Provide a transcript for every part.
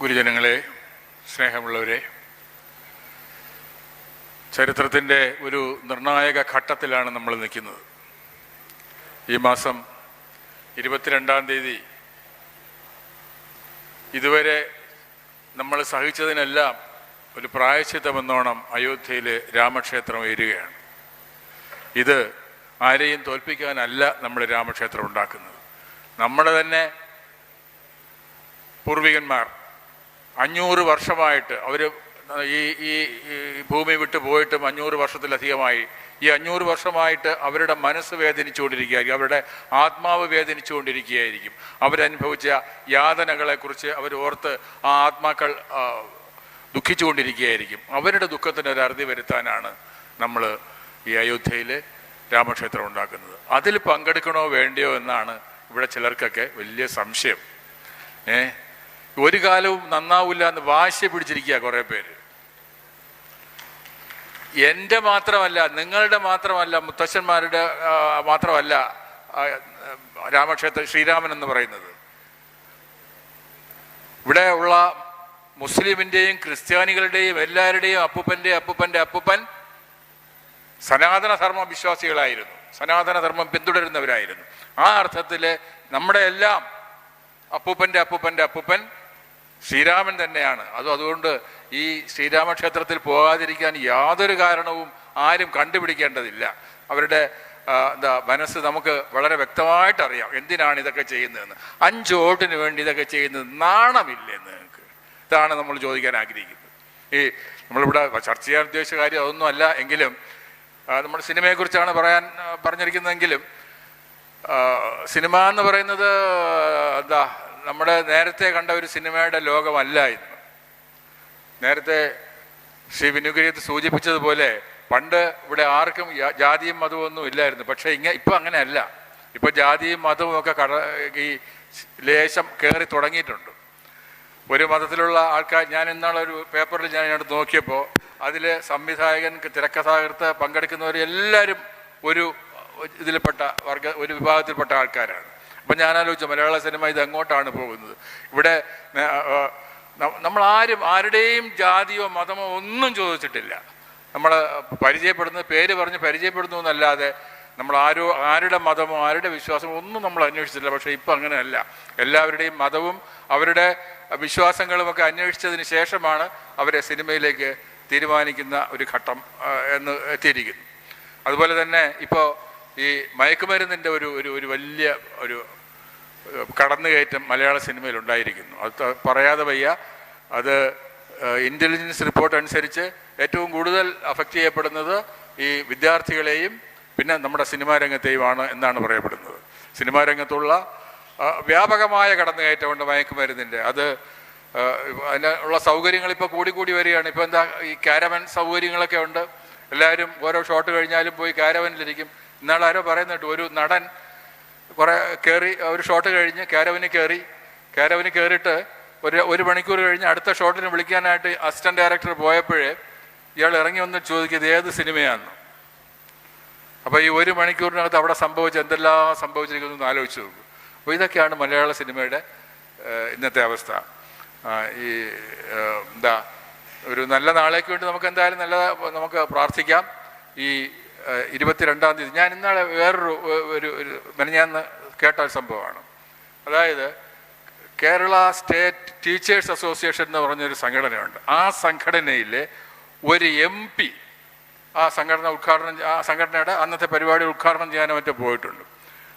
ഗുരുജനങ്ങളെ സ്നേഹമുള്ളവരെ ചരിത്രത്തിന്റെ ഒരു നിർണായക ഘട്ടത്തിലാണ് നമ്മൾ നിൽക്കുന്നത്. ഈ മാസം ഇരുപത്തിരണ്ടാം തീയതി ഇതുവരെ നമ്മൾ സഹിച്ചതിനെല്ലാം ഒരു പ്രായശ്ചിത്തമെന്നോണം അയോധ്യയിൽ രാമക്ഷേത്രം ഉയരുകയാണ് ഇത് ആരെയും തോൽപ്പിക്കാനല്ല നമ്മൾ രാമക്ഷേത്രം ഉണ്ടാക്കുന്നത്. നമ്മുടെ തന്നെ പൂർവികന്മാർ അഞ്ഞൂറ് വർഷമായിട്ട് അവർ ഈ ഈ ഭൂമി വിട്ടു പോയിട്ടും അഞ്ഞൂറ് വർഷത്തിലധികമായി. ഈ അഞ്ഞൂറ് വർഷമായിട്ട് അവരുടെ മനസ്സ് വേദനിച്ചുകൊണ്ടിരിക്കുകയായിരിക്കും. അവരുടെ ആത്മാവ് വേദനിച്ചുകൊണ്ടിരിക്കുകയായിരിക്കും. അവരനുഭവിച്ച യാതനകളെക്കുറിച്ച് അവർ ഓർത്ത് ആ ആത്മാക്കൾ ദുഃഖിച്ചുകൊണ്ടിരിക്കുകയായിരിക്കും. അവരുടെ ദുഃഖത്തിന് ഒരു അറുതി വരുത്താനാണ് നമ്മൾ ഈ അയോധ്യയിൽ രാമക്ഷേത്രം ഉണ്ടാക്കുന്നത്. അതിൽ പങ്കെടുക്കണോ വേണ്ടയോ എന്നാണ് ഇവിടെ ചിലർക്കൊക്കെ വലിയ സംശയം. ഏ? ഒരു കാലവും നന്നാവില്ല എന്ന് വാശി പിടിച്ചിരിക്കുക കുറേ പേര്. എന്റെ മാത്രമല്ല നിങ്ങളുടെ മാത്രമല്ല മുത്തശ്ശന്മാരുടെ മാത്രമല്ല രാമക്ഷേത്ര ശ്രീരാമൻ എന്ന് പറയുന്നത്. ഇവിടെ ഉള്ള മുസ്ലിമിന്റെയും ക്രിസ്ത്യാനികളുടെയും എല്ലാവരുടെയും അപ്പൂപ്പന്റെ അപ്പൂപ്പന്റെ അപ്പൂപ്പൻ സനാതന ധർമ്മ വിശ്വാസികളായിരുന്നു സനാതന ധർമ്മം പിന്തുടരുന്നവരായിരുന്നു. ആ അർത്ഥത്തിൽ നമ്മുടെ എല്ലാം അപ്പൂപ്പന്റെ അപ്പൂപ്പന്റെ അപ്പൂപ്പൻ ശ്രീരാമൻ തന്നെയാണ്. അതും അതുകൊണ്ട് ഈ ശ്രീരാമക്ഷേത്രത്തിൽ പോകാതിരിക്കാൻ യാതൊരു കാരണവും ആരും കണ്ടുപിടിക്കേണ്ടതില്ല. അവരുടെ എന്താ മനസ്സ് നമുക്ക് വളരെ വ്യക്തമായിട്ട് അറിയാം എന്തിനാണ് ഇതൊക്കെ ചെയ്യുന്നതെന്ന്. അഞ്ച് വോട്ടിന് വേണ്ടി ഇതൊക്കെ ചെയ്യുന്നത് നാണമില്ലെന്ന് നിങ്ങൾക്ക്? ഇതാണ് നമ്മൾ ചോദിക്കാൻ ആഗ്രഹിക്കുന്നത്. ഈ നമ്മളിവിടെ ചർച്ച ചെയ്യാൻ ഉദ്ദേശിച്ച കാര്യം അതൊന്നും അല്ല. എങ്കിലും നമ്മൾ സിനിമയെക്കുറിച്ചാണ് പറയാൻ പറഞ്ഞിരിക്കുന്നതെങ്കിലും സിനിമ എന്ന് പറയുന്നത് എന്താ നമ്മുടെ നേരത്തെ കണ്ട ഒരു സിനിമയുടെ ലോകമല്ല ഇന്ന് നേരത്തെ ശ്രീ വിനുഗരിയത്ത് സൂചിപ്പിച്ചതുപോലെ പണ്ട് ഇവിടെ ആർക്കും ജാതിയും മതവും ഒന്നും ഇല്ലായിരുന്നു. പക്ഷേ ഇങ്ങനെ ഇപ്പം അങ്ങനെയല്ല. ഇപ്പം ജാതിയും മതവും ഒക്കെ കട ഈ ലേശം കയറി തുടങ്ങിയിട്ടുണ്ട്. ഒരു മതത്തിലുള്ള ആൾക്കാർ ഞാൻ ഇന്നാളൊരു പേപ്പറിൽ ഞാൻ ഇങ്ങോട്ട് നോക്കിയപ്പോൾ അതിൽ സംവിധായകൻ തിരക്കഥാകൃത്ത് പങ്കെടുക്കുന്നവർ എല്ലാവരും ഒരു ഇതിൽപ്പെട്ട വർഗ ഒരു വിഭാഗത്തിൽപ്പെട്ട ആൾക്കാരാണ്. അപ്പം ഞാൻ ആലോചിച്ചു മലയാള സിനിമ ഇത് എങ്ങോട്ടാണ് പോകുന്നത്? ഇവിടെ നമ്മൾ ആരും ആരുടെയും ജാതിയോ മതമോ ഒന്നും ചോദിച്ചിട്ടില്ല. നമ്മൾ പരിചയപ്പെടുന്നത് പേര് പറഞ്ഞ് പരിചയപ്പെടുന്നു എന്നല്ലാതെ നമ്മൾ ആരോ ആരുടെ മതമോ ആരുടെ വിശ്വാസമോ ഒന്നും നമ്മൾ അന്വേഷിച്ചില്ല പക്ഷേ ഇപ്പം അങ്ങനെയല്ല. എല്ലാവരുടെയും മതവും അവരുടെ വിശ്വാസങ്ങളുമൊക്കെ അന്വേഷിച്ചതിന് ശേഷമാണ് അവരെ സിനിമയിലേക്ക് തീരുമാനിക്കുന്ന ഒരു ഘട്ടം എന്ന് എത്തിയിരിക്കുന്നു. അതുപോലെ തന്നെ ഇപ്പോൾ ഈ മയക്കുമരുന്നിന്റെ ഒരു ഒരു വലിയ ഒരു കടന്നുകയറ്റം മലയാള സിനിമയിൽ ഉണ്ടായിരിക്കുന്നു. അത് പറയാതെ വയ്യ. അത് ഇന്റലിജൻസ് റിപ്പോർട്ട് അനുസരിച്ച് ഏറ്റവും കൂടുതൽ അഫക്റ്റ് ചെയ്യപ്പെടുന്നത് ഈ വിദ്യാർത്ഥികളെയും പിന്നെ നമ്മുടെ സിനിമാ രംഗത്തെയുമാണ് എന്നാണ് പറയപ്പെടുന്നത്. സിനിമാ രംഗത്തുള്ള വ്യാപകമായ കടന്നുകയറ്റമുണ്ട് മയക്കുമരുന്നിന്റെ അത് അതിനുള്ള സൗകര്യങ്ങൾ ഇപ്പോൾ കൂടിക്കൂടി വരികയാണ്. ഇപ്പോൾ എന്താ ഈ കാരവൻ സൗകര്യങ്ങളൊക്കെ ഉണ്ട്. എല്ലാവരും ഓരോ ഷോട്ട് കഴിഞ്ഞാലും പോയി കാരവനിലിരിക്കും. ഇന്നാൾ ആരോ പറയുന്നുണ്ട് ഒരു നടൻ കുറെ കയറി ഒരു ഷോട്ട് കഴിഞ്ഞ് കാരവന് കയറി കാരവന് കയറിയിട്ട് ഒരു ഒരു മണിക്കൂർ കഴിഞ്ഞ് അടുത്ത ഷോട്ടിന് വിളിക്കാനായിട്ട് അസിസ്റ്റന്റ് ഡയറക്ടർ പോയപ്പോഴേ ഇയാൾ ഇറങ്ങി വന്ന് ചോദിക്കുന്നത് ഏത് സിനിമയാണെന്ന് അപ്പോൾ ഈ ഒരു മണിക്കൂറിനകത്ത് അവിടെ സംഭവിച്ച എന്തെല്ലാം സംഭവിച്ചിരിക്കുന്നു എന്ന് ആലോചിച്ചു നോക്കും. അപ്പോൾ ഇതൊക്കെയാണ് മലയാള സിനിമയുടെ ഇന്നത്തെ അവസ്ഥ. ഈ എന്താ ഒരു നല്ല നാളേക്ക് വേണ്ടി നമുക്ക് എന്തായാലും നല്ല നമുക്ക് പ്രാർത്ഥിക്കാം. ഈ ഇരുപത്തിരണ്ടാം തീയതി. ഞാൻ ഇന്നാളെ വേറൊരു ഒരു ഒരു മെനഞ്ഞാന്ന് കേട്ട ഒരു സംഭവമാണ്. അതായത് കേരള സ്റ്റേറ്റ് ടീച്ചേഴ്സ് അസോസിയേഷൻ എന്ന് പറഞ്ഞൊരു സംഘടനയുണ്ട്. ആ സംഘടനയിലെ ഒരു എം പി ആ സംഘടന ഉദ്ഘാടനം ആ സംഘടനയുടെ അന്നത്തെ പരിപാടി ഉദ്ഘാടനം ചെയ്യാനും മറ്റും പോയിട്ടുണ്ട്.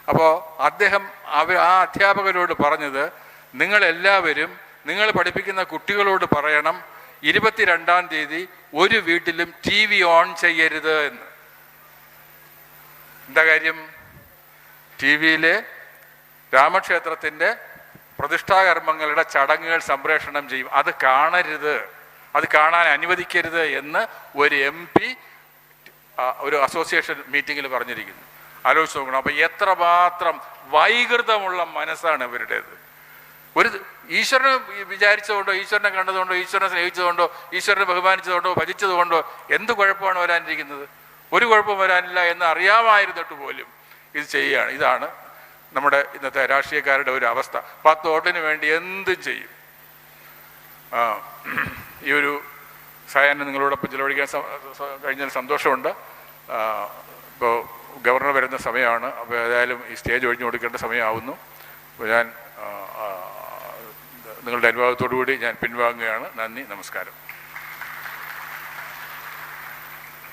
അപ്പോൾ അദ്ദേഹം അവർ ആ അധ്യാപകരോട് പറഞ്ഞത് നിങ്ങളെല്ലാവരും നിങ്ങൾ പഠിപ്പിക്കുന്ന കുട്ടികളോട് പറയണം ഇരുപത്തിരണ്ടാം തീയതി ഒരു വീട്ടിലും ടി വി ഓൺ ചെയ്യരുത് എന്ന്. എന്താ കാര്യം? ടി വിയിലെ രാമക്ഷേത്രത്തിന്റെ പ്രതിഷ്ഠാകർമ്മങ്ങളുടെ ചടങ്ങുകൾ സംപ്രേഷണം ചെയ്യും. അത് കാണരുത്. അത് കാണാൻ അനുവദിക്കരുത് എന്ന് ഒരു എം പി ഒരു അസോസിയേഷൻ മീറ്റിങ്ങിൽ പറഞ്ഞിരിക്കുന്നു. ആലോചിച്ച് നോക്കണം. അപ്പം എത്രമാത്രം വൈകൃതമുള്ള മനസ്സാണ് ഇവരുടേത്. ഒരു ഈശ്വരനെ വിചാരിച്ചതുകൊണ്ടോ ഈശ്വരനെ കണ്ടതുകൊണ്ടോ ഈശ്വരനെ സ്നേഹിച്ചതുകൊണ്ടോ ഈശ്വരനെ ബഹുമാനിച്ചതുകൊണ്ടോ ഭജിച്ചതുകൊണ്ടോ എന്ത് കുഴപ്പമാണ് വരാനിരിക്കുന്നത്? ഒരു കുഴപ്പം വരാനില്ല എന്ന് അറിയാമായിരുന്നിട്ട് പോലും ഇത് ചെയ്യുകയാണ്. ഇതാണ് നമ്മുടെ ഇന്നത്തെ രാഷ്ട്രീയക്കാരുടെ ഒരു അവസ്ഥ. പത്ത് വോട്ടിന് വേണ്ടി എന്തും ചെയ്യും. ഈ ഒരു സായാഹ്നം നിങ്ങളോടൊപ്പം ചിലവഴിക്കാൻ കഴിഞ്ഞതിൽ സന്തോഷമുണ്ട്. ഇപ്പോൾ ഗവർണർ വരുന്ന സമയമാണ്. അപ്പോൾ ഏതായാലും ഈ സ്റ്റേജ് ഒഴിഞ്ഞു കൊടുക്കേണ്ട സമയമാവുന്നു. അപ്പോൾ ഞാൻ നിങ്ങളുടെ അനുഭവത്തോടു കൂടി ഞാൻ പിൻവാങ്ങുകയാണ്. നന്ദി നമസ്കാരം.